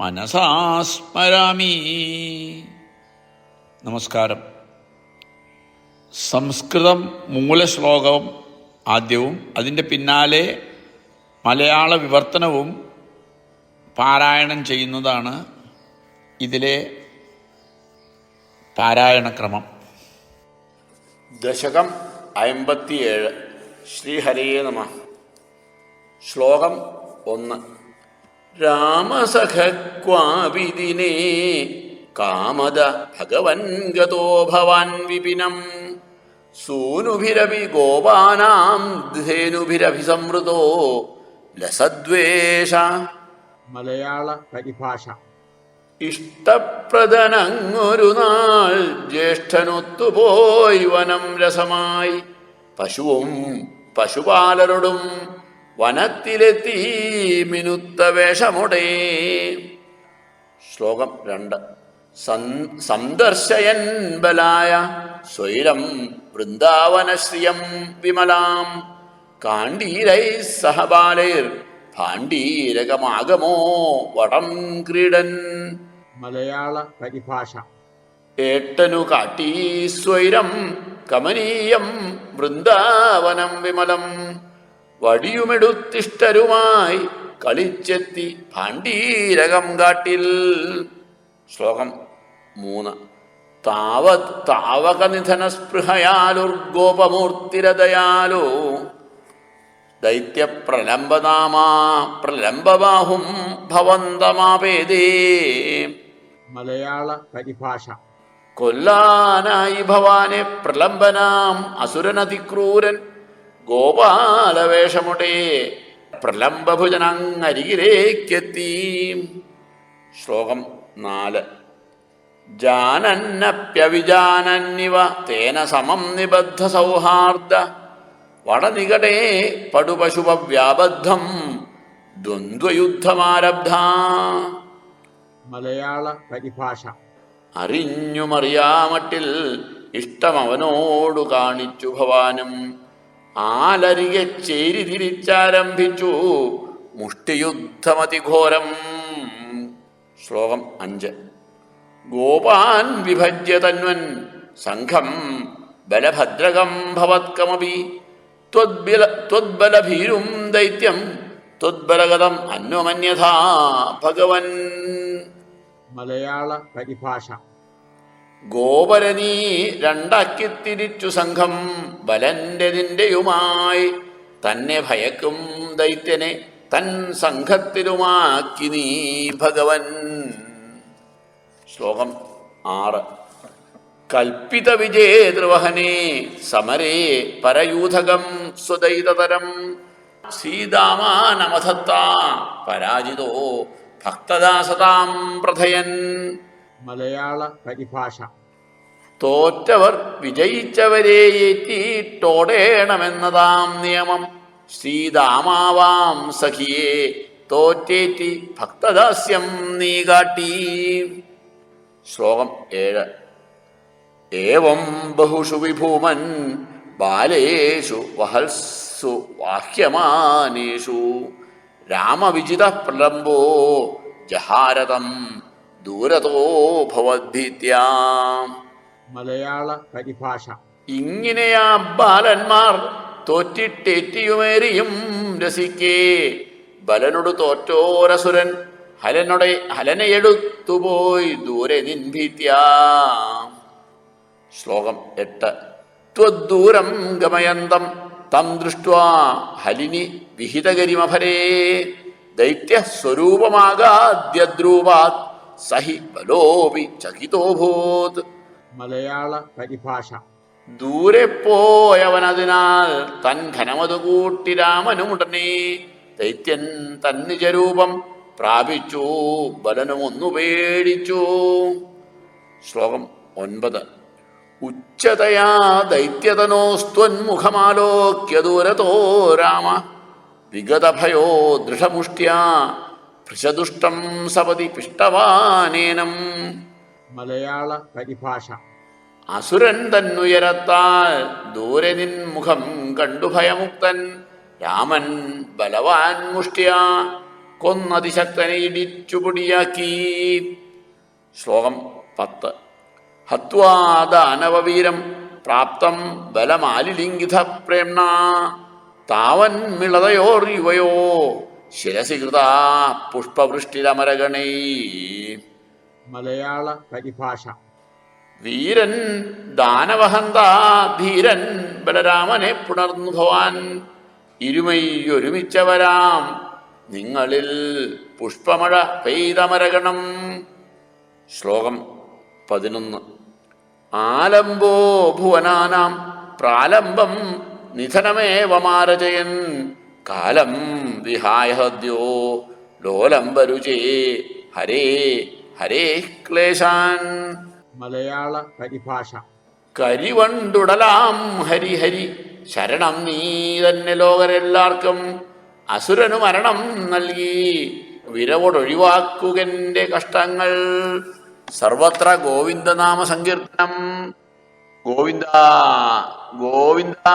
മനസാ സ്മരാമി നമസ്കാരം. സംസ്കൃതം മൂലശ്ലോകവും ആദ്യവും അതിന്റെ പിന്നാലെ മലയാള വിവർത്തനവും പാരായണം ചെയ്യുന്നതാണ് ഇതിലെ പാരായണക്രമം ദശകം അമ്പത്തിയേഴ്. ശ്രീഹരിയേ നമ. ശ്ലോകം ഒന്ന്. രാമസഖക്വാവിദിനേ കാമദ ഭഗവൻ ഗതോ ഭവാൻ വിപിനം. സൂനുഭിരപി ഗോപാനാം ധേനുഭിരഭിസംവൃതോ ലസദ്വേഷ. മലയാള പരിഭാഷ. ഇഷ്ടപ്രദനങ്ങൊരു നാൾ ജ്യേഷ്ഠനൊത്തുപോയി വനം രസമായി. പശുവും പശുപാലരോടും വനത്തിലെത്തി മിനുത്ത വേഷമുടേ. ശ്ലോകം രണ്ട്. സന്ദർശയൻ ബലായ സ്വൈരം വൃന്ദാവനശ്രിയം വിമലാം. കാണ്ടീരൈ സഹബാലൈർ ഭാണ്ഡീരകമാകമോ വടം ക്രീഡൻ. മലയാള പരിഭാഷ. ഏട്ടനു കാട്ടീ സ്വൈരം കമനീയം വൃന്ദാവനം വിമലം. വടിയുമെടുത്തിഷ്ടരുമായി കളിച്ചെത്തി ഭാണ്ഡീരകം കാട്ടിൽ. ശ്ലോകം മൂന്ന്. താവത് താവകനിധന സ്പൃഹയാലുർഗോപമൂർത്തിരതയാലോ ദൈത്യപ്രലംബനാമാ പ്രലംബബാഹും ഭവന്തമാപേദേ മലയാള പരിഭാഷ. കൊല്ലാനായി ഭവാനെ പ്രലംബനാം അസുരനതിക്രൂരൻ ഗോപാലവേഷമുടേ പ്രലംബഭുജനങ്ങരികിലേക്കെത്തി. ശ്ലോകം നാല്. ജാനന്നപ്യവിജാനന്നിവ തേന സമം നിബദ്ധ സൗഹാർദ്ദ. വടനികടേ പടുപശുപവ്യാബദ്ധം ദ്വന്ദ്വയുദ്ധമാരബ്ധ. മലയാള പരിഭാഷ. അറിഞ്ഞുമറിയാമട്ടിൽ ഇഷ്ടമവനോടു കാണിച്ചു ഭവാനും. ആലരികെ ചേരി തിരിച്ചാരംഭിച്ചു. മുഷ്ടിയുദ്ധമതിഘോരം. ശ്ലോകം അഞ്ച്. ഗോപാൻ വിഭജ്യ തന്വൻ. സംഘം ബലഭദ്രകം ഭവത്കമപി. ത്വദ്ബല ത്വദ്ബലഭീരും ദൈത്യം. ത്വദ്ബലഗതം അന്വമന്യഥാ ഭഗവൻ. മലയാള പരിഭാഷ. ഗോപരനീ രണ്ടാക്കി തിരിച്ചു സംഘം ബലന്റെ നിന്റെയുമായി തന്നെ ഭയക്കും ദൈത്യനെ തൻ സംഘത്തിലുമാക്കി നീ ഭഗവൻ. ശ്ലോകം ആറ്. കൽപ്പിത വിജേതൃവഹനേ സമരേ പരയൂഥകം സ്വദൈതതരം സീതാമാനമധത്ത പരാജിതോ ഭക്തദാസതാം പ്രഥയൻ. മലയാള പരിഭാഷ. തോറ്റവർ വിജയിച്ചവരെ ഏറ്റിട്ടോടേണമെന്നതാം നിയമം. ശ്രീതാമാവാം സഖിയെ തോറ്റേറ്റി ഭക്തദാസ്യം നീ കാട്ടി ശ്ലോകം ഏഴ്. ഏവം ബഹുഷു വിഭൂമൻ ബാലേഷു വഹൽസു വാഹ്യമാനേഷു. രാമവിജിത പ്രലംബോ ജഹാരതം ദൂരതോ ഭവദ്ഭീത്യാം. മലയാള പരിഭാഷ. ഇങ്ങനെയാ ബാലന്മാർ തോറ്റിട്ടേറ്റിയുമേറിയും രസിക്കേ. ബലനോട് തോറ്റോരസുരൻ ഹലനോടെ ഹലനയെടുത്തുപോയി ദൂരെ നിൻഭീത്യാ. ശ്ലോകം എട്ട്. ത്വദൂരം ഗമയന്തം തം ദൃഷ്ട്വാ ഹലിനി വിഹിതകരിമഫലേ ദൈത്യ സ്വരൂപമാകാദ്യദ്രൂപാത് സഹി ബലോപി ചകിതോഭൂത് മലയാള പരിഭാഷ. ദൂരെ പോയവനതിനാൽ തൻ ഘനമതു കൂട്ടി രാമനുമുടനെ ദൈത്യൻ തന്നിജരൂപം പ്രാപിച്ചു ബലനും ഒന്നു പേടിച്ചു. ശ്ലോകം ഒൻപത്. ഉച്ചതയാ ദൈത്യതനോസ്ത്വന്മുഖമാലോക്യ ദൂരതോ രാമ. വിഗതഭയോ ദൃഢമുഷ്ട്യാ ഭൃശദുഷ്ടം സപതി പിഷ്ടവാനേനം. മലയാള പരിഭാഷ. അസുരൻ തന്നുയരത്താൽ ദൂരെ നിൻ മുഖം കണ്ടു ഭയമുക്തൻ. രാമൻ ബലവാൻ മുഷ്ടിയ കൊന്നതിശക്തനെ ഇടിച്ചുപൊടിയാക്കി. ശ്ലോകം പത്ത്. ഹത്വാദാനവീരം പ്രാപ്തം ബലമാലിലിംഗിത പ്രേംണ താവൻ മിളതയോർ യുവയോ ശിരസി കൃതാ പുഷ്പവൃഷ്ടിരമരഗണൈ. മലയാള പരിഭാഷ. വീരൻ ദാനവഹന്ത ധീരൻ ബലരാമനെ പുണർന്നു ഭവാൻ. ഇരുമയൊരുമിച്ചവരാം നിങ്ങളിൽ പുഷ്പമഴ പെയ്തമരകണം ശ്ലോകം പതിനൊന്ന്. ആലംബോ ഭുവനാനാം പ്രാലംബം നിധനമേവമാരചയൻ കാലം വിഹായഹദ്യോ ലോലം ലോലംബരുചേ ഹരേ ഹരേ ക്ലേശാൻ. മലയാള പരിഭാഷ. കരിവണ്ടുടലാം ഹരിഹരി ശരണം നീ തന്നെ ലോകരെല്ലാവർക്കും അസുരനു മരണം നൽകി വിരവൊടൊഴിവാക്കുകന്റെ കഷ്ടങ്ങൾ. സർവത്ര ഗോവിന്ദനാമ സങ്കീർത്തനം. ഗോവിന്ദ ഗോവിന്ദ.